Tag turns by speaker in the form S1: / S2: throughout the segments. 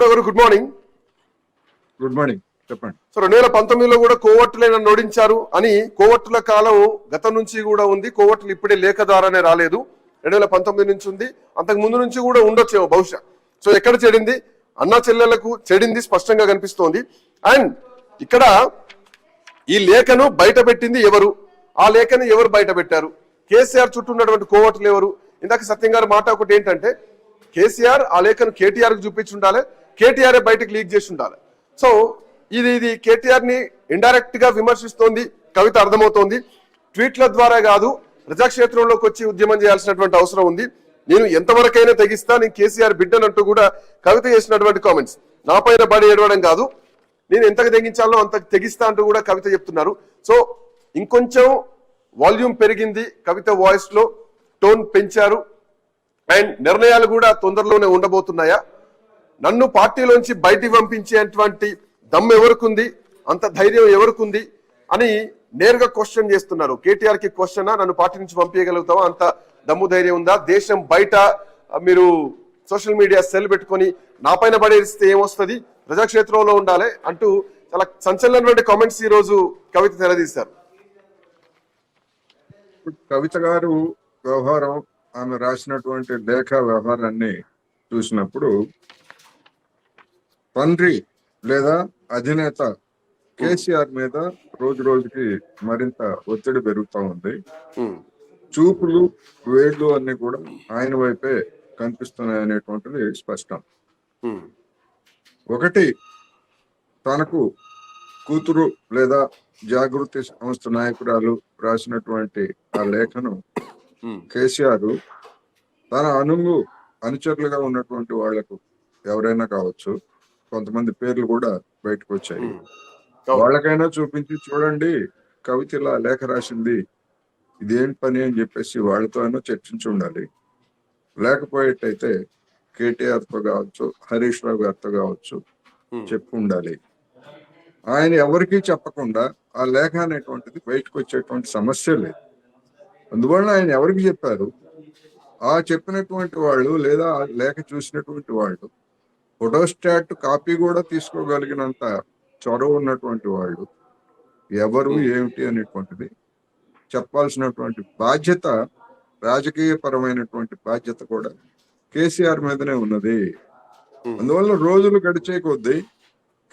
S1: గారు good morning
S2: good morning చెప్పండి.
S1: So రెండు వేల పంతొమ్మిదిలో కూడా కోవట్టులే నన్ను ఓడించారు అని కోవట్టుల కాలం గతం నుంచి కూడా ఉంది. కోవట్టులు ఇప్పుడే లేఖ ద్వారానే రాలేదు. రెండు వేల పంతొమ్మిది నుంచి ఉంది. అంతకు ముందు నుంచి కూడా ఉండొచ్చేమో బహుశా. సో ఎక్కడ చెడింది? అన్నా చెల్లెలకు చెడింది స్పష్టంగా కనిపిస్తోంది. అండ్ ఇక్కడ ఈ లేఖను బయట పెట్టింది ఎవరు? ఆ లేఖను ఎవరు బయట పెట్టారు? కేసీఆర్ చుట్టూ ఉన్నటువంటి కోవట్లు ఎవరు? ఇందాక సత్యం గారి మాట ఒకటి ఏంటంటే కేసీఆర్ ఆ లేఖను కేటీఆర్కు చూపించి ఉండాలి కేటీఆర్ బయటకు లీక్ చేసి ఉండాలి. సో ఇది ఇది కేటీఆర్ని ఇండైరెక్ట్గా విమర్శిస్తోంది కవిత అర్థమవుతోంది. ట్వీట్ల ద్వారా కాదు ప్రజాక్షేత్రంలోకి వచ్చి ఉద్యమం చేయాల్సినటువంటి అవసరం ఉంది. నేను ఎంతవరకైనా తెగిస్తా నేను కేసీఆర్ బిడ్డనంటూ కూడా కవిత చేసినటువంటి కామెంట్స్ నా పైన బడి ఏడవడం కాదు. నేను ఎంతకు తెగించాలో అంత తెగిస్తా అంటూ కూడా కవిత చెప్తున్నారు. సో ఇంకొంచెం వాల్యూమ్ పెరిగింది కవిత వాయిస్లో టోన్ పెంచారు. అండ్ నిర్ణయాలు కూడా తొందరలోనే ఉండబోతున్నాయా? నన్ను పార్టీలోంచి బయటికి పంపించేటువంటి దమ్ము ఎవరికుంది? అంత ధైర్యం ఎవరికుంది? అని నేరుగా క్వశ్చన్ చేస్తున్నారు. కేటీఆర్కి క్వశ్చన్ నన్ను పార్టీ నుంచి పంపించగలుగుతావా? అంత దమ్ము ధైర్యం ఉందా? దేశం బయట మీరు సోషల్ మీడియా సెల్ పెట్టుకొని నా పైన పడేస్తే ఏమొస్తుంది? ప్రజాక్షేత్రంలో ఉండాలి అంటూ చాలా సంచలనమైన కామెంట్స్ ఈ రోజు కవిత తెరదీశారు.
S2: కవిత గారు వ్యవహారం ఆమె రాసినటువంటి లేఖ వ్యవహారాన్ని చూసినప్పుడు తండ్రి లేదా అధినేత కేసీఆర్ మీద రోజు రోజుకి మరింత ఒత్తిడి పెరుగుతూ ఉంది. చూపులు వేళ్ళు అన్ని కూడా ఆయన వైపే కనిపిస్తున్నాయి అనేటువంటిది స్పష్టం. ఒకటి తనకు కూతురు లేదా జాగృతి సంస్థ నాయకురాలు రాసినటువంటి ఆ లేఖను కేసీఆర్ తన అనుంగు అనుచరులుగా ఉన్నటువంటి వాళ్ళకు ఎవరైనా కావచ్చు కొంతమంది పేర్లు కూడా బయటకు వచ్చాయి. వాళ్ళకైనా చూపించి చూడండి కవిత ఇలా లేఖ రాసింది ఇదేం పని అని చెప్పేసి వాళ్ళతో అయినా చర్చించి ఉండాలి. లేకపోయేటైతే కేటీఆర్తో కావచ్చు హరీష్ రావు గారితో కావచ్చు. చెప్పి ఉండాలి. ఆయన ఎవరికీ చెప్పకుండా ఆ లేఖ అనేటువంటిది బయటకు వచ్చేటువంటి సమస్య లేదు. అందువలన ఆయన ఎవరికి చెప్పారు? ఆ చెప్పినటువంటి వాళ్ళు లేదా ఆ లేఖ చూసినటువంటి వాళ్ళు ఫోటోస్టాట్ కాపీ కూడా తీసుకోగలిగినంత చొరవ ఉన్నటువంటి వాళ్ళు ఎవరు ఏమిటి అనేటువంటిది చెప్పాల్సినటువంటి బాధ్యత రాజకీయ పరమైనటువంటి బాధ్యత కూడా కేసీఆర్ మీదనే ఉన్నది. అందువల్ల రోజులు గడిచే కొద్దీ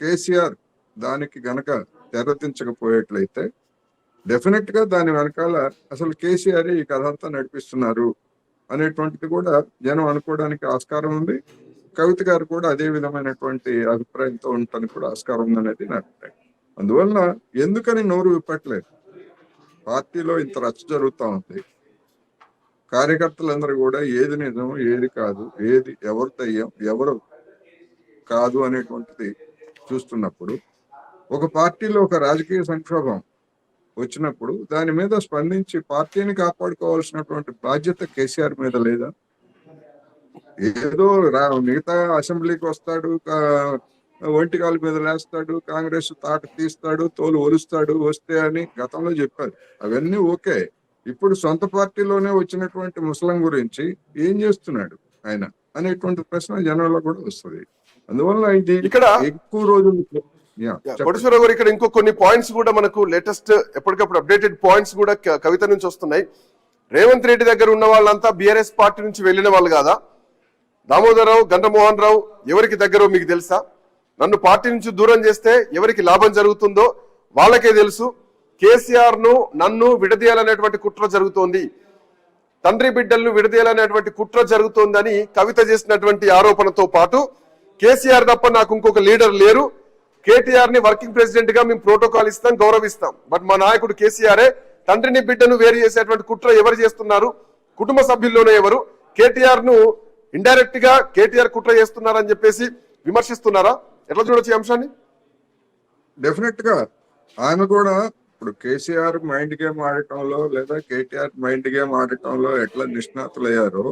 S2: కేసీఆర్ దానికి గనక తెరదించకపోయేట్లయితే డెఫినెట్గా దాని వెనకాల అసలు కేసీఆర్ ఈ కథ అంతా నడిపిస్తున్నారు అనేటువంటిది కూడా జనం అనుకోవడానికి ఆస్కారం ఉంది. కవిత గారు కూడా అదే విధమైనటువంటి అభిప్రాయంతో ఉండటానికి కూడా ఆస్కారం ఉంది అనేది నా అభిప్రాయం. అందువల్ల ఎందుకని నోరు విప్పట్లేదు? పార్టీలో ఇంత రచ్చ జరుగుతూ ఉంది. కార్యకర్తలందరూ కూడా ఏది నిజం ఏది కాదు ఏది ఎవరు దయ్యం ఎవరు కాదు అనేటువంటిది చూస్తున్నప్పుడు ఒక పార్టీలో ఒక రాజకీయ సంక్షోభం వచ్చినప్పుడు దాని మీద స్పందించి పార్టీని కాపాడుకోవాల్సినటువంటి బాధ్యత కేసీఆర్ మీద లేదా? ఏదో రా మిగతా అసెంబ్లీకి వస్తాడు కా- ఒంటికాల మీద లేస్తాడు కాంగ్రెస్ తాట తీస్తాడు తోలు ఒలుస్తాడు వస్తే అని గతంలో చెప్పారు. అవన్నీ ఓకే. ఇప్పుడు సొంత పార్టీలోనే వచ్చినటువంటి ముసలం గురించి ఏం చేస్తున్నాడు ఆయన అనేటువంటి ప్రశ్న జనంలో కూడా వస్తుంది. అందువల్ల ఇది
S1: ఇక్కడ
S2: ఎక్కువ రోజులు.
S1: కోటేశ్వరరావు గారు ఇక్కడ ఇంకో కొన్ని పాయింట్స్ కూడా మనకు లేటెస్ట్ ఎప్పటికప్పుడు అప్డేటెడ్ పాయింట్స్ కూడా కవిత నుంచి వస్తున్నాయి. రేవంత్ రెడ్డి దగ్గర ఉన్న వాళ్ళంతా బీఆర్ఎస్ పార్టీ నుంచి వెళ్ళిన వాళ్ళు కాదా? దామోదరరావు గంటమోహన్ రావు ఎవరికి దగ్గర మీకు తెలుసా? నన్ను పార్టీ నుంచి దూరం చేస్తే ఎవరికి లాభం జరుగుతుందో వాళ్ళకే తెలుసు. కేసీఆర్ను నన్ను విడదీయాలనేటువంటి కుట్ర జరుగుతోంది. తండ్రి బిడ్డలను విడదీయాలనేటువంటి కుట్ర జరుగుతోందని కవిత చేసినటువంటి ఆరోపణతో పాటు కేసీఆర్ తప్ప నాకు ఇంకొక లీడర్ లేరు. కేటీఆర్ని వర్కింగ్ ప్రెసిడెంట్గా మేము ప్రోటోకాల్ ఇస్తాం గౌరవిస్తాం. బట్ మా నాయకుడు కేసీఆరే తండ్రిని బిడ్డను వేరు చేసేటువంటి కుట్ర ఎవరు చేస్తున్నారు? కుటుంబ సభ్యుల్లోనే ఎవరు? కేటీఆర్ను ఇండైరెక్ట్గా కేటీఆర్ కుట్ర చేస్తున్నారని చెప్పేసి విమర్శిస్తున్నారా? ఎట్లా చూడొచ్చు అంశాన్ని?
S2: డెఫినెట్గా. ఆమె కూడా ఇప్పుడు కేసీఆర్ మైండ్ గేమ్ ఆడటంలో లేదా కేటీఆర్ మైండ్ గేమ్ ఆడటంలో ఎట్లా నిష్ణాతులయ్యారో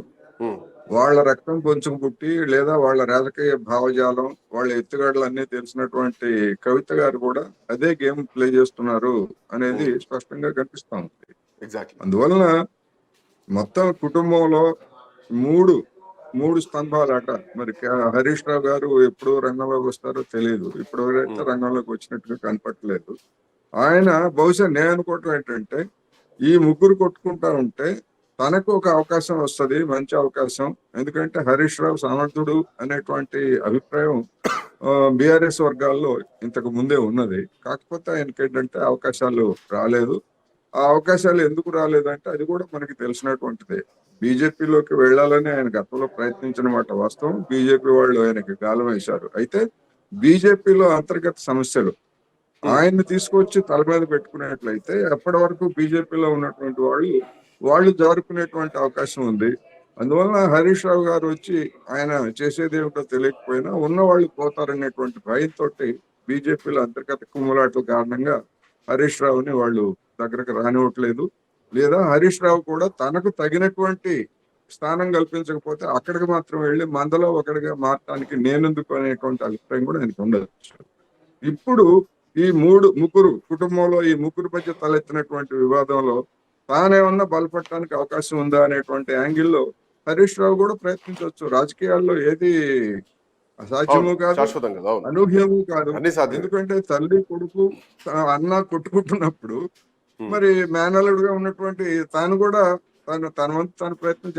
S2: వాళ్ళ రక్తం కొంచెం పుట్టి లేదా వాళ్ళ రాజకీయ భావజాలం వాళ్ళ ఎత్తుగడలు అన్ని తెలిసినటువంటి కవిత గారు కూడా అదే గేమ్ ప్లే చేస్తున్నారు అనేది స్పష్టంగా కనిపిస్తా ఉంది.
S1: ఎగ్జాక్ట్లీ
S2: అందువలన మొత్తం కుటుంబంలో మూడు మూడు స్తంభాలట. మరి హరీష్ రావు గారు ఎప్పుడు రంగంలోకి వస్తారో తెలియదు ఇప్పుడు ఎవరైతే రంగంలోకి వచ్చినట్టుగా కనపట్లేదు ఆయన బహుశా నేను అనుకోవటం ఏంటంటే ఈ ముగ్గురు కొట్టుకుంటా ఉంటే తనకు ఒక అవకాశం వస్తది మంచి అవకాశం. ఎందుకంటే హరీష్ రావు సమర్థుడు అనేటువంటి అభిప్రాయం బీఆర్ఎస్ వర్గాల్లో ఇంతకు ముందే ఉన్నది. కాకపోతే ఆయనకి ఏంటంటే అవకాశాలు రాలేదు. ఆ అవకాశాలు ఎందుకు రాలేదంటే అది కూడా మనకి తెలిసినటువంటిదే. బీజేపీలోకి వెళ్ళాలని ఆయన గతంలో ప్రయత్నించిన మాట వాస్తవం. బీజేపీ వాళ్ళు ఆయనకి గాలం వేశారు. అయితే బీజేపీలో అంతర్గత సమస్యలు. ఆయన్ని తీసుకొచ్చి తల మీద పెట్టుకునేట్లయితే ఎప్పటి వరకు బీజేపీలో ఉన్నటువంటి వాళ్ళు వాళ్ళు జారుకునేటువంటి అవకాశం ఉంది. అందువల్ల హరీష్ రావు గారు వచ్చి ఆయన చేసేది ఏమిటో తెలియకపోయినా ఉన్న వాళ్ళు పోతారనేటువంటి భయంతో బీజేపీలో అంతర్గత కుమ్ములాట్ల కారణంగా హరీష్ రావుని వాళ్ళు దగ్గరకు రానివ్వట్లేదు. లేదా హరీష్ రావు కూడా తనకు తగినటువంటి స్థానం కల్పించకపోతే అక్కడికి మాత్రం వెళ్ళి మందలో ఒకటిగా మారటానికి నేనెందుకు అనేటువంటి అభిప్రాయం కూడా ఆయనకు ఉండదు. ఇప్పుడు ఈ మూడు ముగ్గురు కుటుంబంలో ఈ ముగ్గురు మధ్య తలెత్తినటువంటి వివాదంలో తానేమన్నా బలపడటానికి అవకాశం ఉందా అనేటువంటి యాంగిల్లో హరీష్ రావు కూడా ప్రయత్నించవచ్చు. రాజకీయాల్లో ఏది అసాధ్యము కాదు అనూహ్యము కాదు. ఎందుకంటే తల్లి కొడుకు అన్న కొట్టుకుంటున్నప్పుడు. మరి మేనలుడుగా ఉన్నటువంటి తాను కూడా తను తన వంతు తన ప్రయత్నం